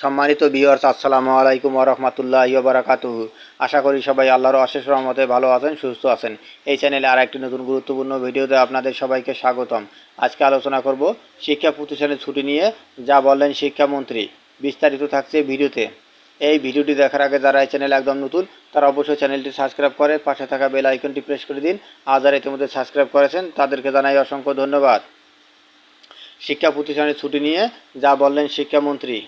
সম্মানিত বিয়ার্স আসসালামু আলাইকুম ওরহমতুল্লাহ বারাকাতুহু। আশা করি সবাই আল্লাহর অশেষ রহমতে ভালো আছেন, সুস্থ আছেন। এই চ্যানেলে আর একটি নতুন গুরুত্বপূর্ণ ভিডিওতে আপনাদের সবাইকে স্বাগতম। আজকে আলোচনা করব শিক্ষা প্রতিষ্ঠানের ছুটি নিয়ে, যা বললেন শিক্ষামন্ত্রী। বিস্তারিত থাকছে ভিডিওতে। এই ভিডিওটি দেখার আগে যারা এই চ্যানেল একদম নতুন, তারা অবশ্যই চ্যানেলটি সাবস্ক্রাইব করে পাশে থাকা বেল আইকনটি প্রেস করে দিন। আর যারা ইতিমধ্যে সাবস্ক্রাইব করেছেন, তাদেরকে জানাই অসংখ্য ধন্যবাদ। শিক্ষা প্রতিষ্ঠানের ছুটি নিয়ে, যা বললেন শিক্ষামন্ত্রী।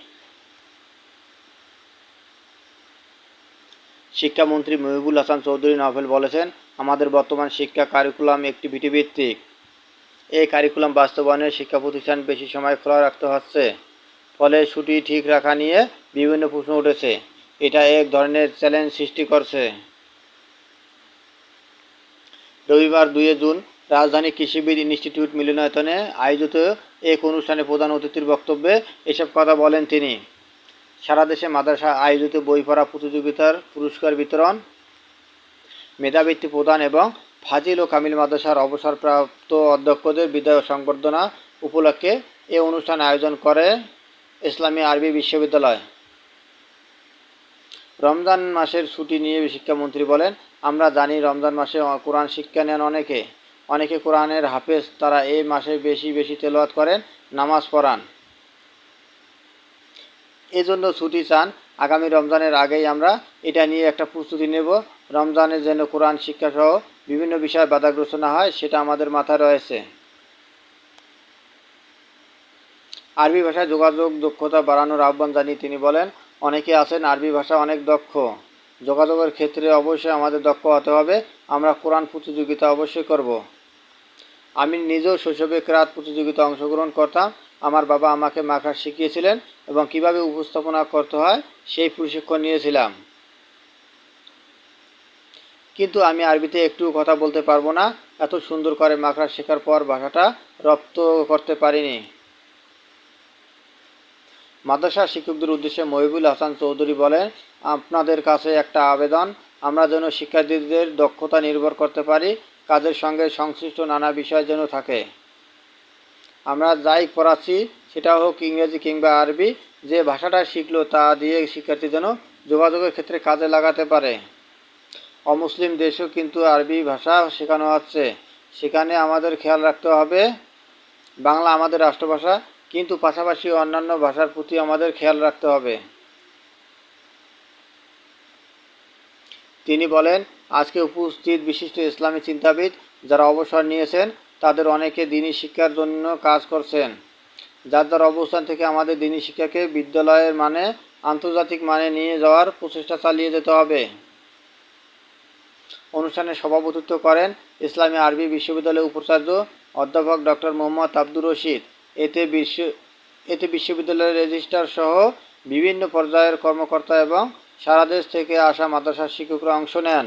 শিক্ষামন্ত্রী মহিবুল হাসান চৌধুরী নভেল বলেছেন, আমাদের বর্তমান শিক্ষা কারিকুলাম অ্যাক্টিভিটি ভিত্তিক এই কারিকুলাম বাস্তবায়নে শিক্ষা প্রতিষ্ঠান বেশি সময় খোলা রাখতে হচ্ছে। ফলে ছুটি ঠিক রাখা নিয়ে বিভিন্ন প্রশ্ন উঠেছে। এটা এক ধরনের চ্যালেঞ্জ সৃষ্টি করছে। রবিবার দুয়ে জুন রাজধানী কৃষিবিদ ইনস্টিটিউট মিলনায়তনে আয়োজিত এক অনুষ্ঠানে প্রধান অতিথির বক্তব্যে এসব কথা বলেন তিনি। সারা দেশে মাদ্রাসা আয়োজিত বই পড়া প্রতিযোগিতার পুরস্কার বিতরণ, মেধাবৃত্তি প্রদান এবং ফাজিল ও কামিল মাদ্রাসার অবসরপ্রাপ্ত অধ্যক্ষদের বিদায় সংবর্ধনা উপলক্ষে এ অনুষ্ঠান আয়োজন করে ইসলামী আরবি বিশ্ববিদ্যালয়। রমজান মাসের ছুটি নিয়ে শিক্ষামন্ত্রী বলেন, আমরা জানি রমজান মাসে কোরআন শিক্ষা নেন অনেকে। অনেকে কোরআনের হাফেজ, তারা এই মাসে বেশি বেশি তেলাওয়াত করেন, নামাজ পড়ান। এজন্য ছুটি চান। আগামী রমজানের আগেই আমরা এটা নিয়ে একটা প্রস্তুতি নেব। রমজানের যেন কোরআন শিক্ষা সহ বিভিন্ন বিষয়ে বাধাগ্রস্ত না হয়, সেটা আমাদের মাথায় রয়েছে। আরবি ভাষায় যোগাযোগ দক্ষতা বাড়ানোর আহ্বান জানিয়ে তিনি বলেন, অনেকে আছেন আরবি ভাষা অনেক দক্ষ। যোগাযোগের ক্ষেত্রে অবশ্যই আমাদের দক্ষ হতে হবে। আমরা কোরআন প্রতিযোগিতা অবশ্যই করব। আমি নিজেও শৈশবে ক্রাত প্রতিযোগিতা অংশগ্রহণ করতাম আমার বাবা আমাকে মাখার শিখিয়েছিলেন এবং কীভাবে উপস্থাপনা করতে হয়, সেই প্রশিক্ষণ নিয়েছিলাম। কিন্তু আমি আরবিতে একটু কথা বলতে পারব না। এত সুন্দর করে মাখরা শেখার পর ভাষাটা রপ্ত করতে পারিনি। মাদ্রাসা শিক্ষকদের উদ্দেশ্যে মহিবুল হাসান চৌধুরী বলেন, আপনাদের কাছে একটা আবেদন, আমরা যেন শিক্ষার্থীদের দক্ষতা নির্ভর করতে পারি, কাজের সঙ্গে সংশ্লিষ্ট নানা বিষয় যেন থাকে। আমরা যাই পড়াচ্ছি সেটা হোক ইংরেজি কিংবা আরবি, যে ভাষাটা শিখলো তা দিয়ে শিক্ষার্থী যেন যোগাযোগের ক্ষেত্রে কাজে লাগাতে পারে। অমুসলিম দেশেও কিন্তু আরবি ভাষা শেখানো হচ্ছে। সেখানে আমাদের খেয়াল রাখতে হবে, বাংলা আমাদের রাষ্ট্রভাষা, কিন্তু পাশাপাশি অন্যান্য ভাষার প্রতি আমাদের খেয়াল রাখতে হবে। তিনি বলেন, আজকে উপস্থিত বিশিষ্ট ইসলামী চিন্তাবিদ যারা অবসর নিয়েছেন তাদের অনেকে দিনী শিক্ষার জন্য কাজ করছেন, যার যার অবস্থান থেকে আমাদের দিনী শিক্ষাকে বিদ্যালয়ের মানে আন্তর্জাতিক মানে নিয়ে যাওয়ার প্রচেষ্টা চালিয়ে যেতে হবে। অনুষ্ঠানে সভাপতিত্ব করেন ইসলামী আরবি বিশ্ববিদ্যালয়ের উপাচার্য অধ্যাপক ডক্টর মোহাম্মদ আব্দুর রশিদ। এতে বিশ্ব, এতে বিশ্ববিদ্যালয়ের রেজিস্ট্রার সহ বিভিন্ন পর্যায়ের কর্মকর্তা এবং সারা দেশ থেকে আসা মাদ্রাসার শিক্ষকরা অংশ নেন।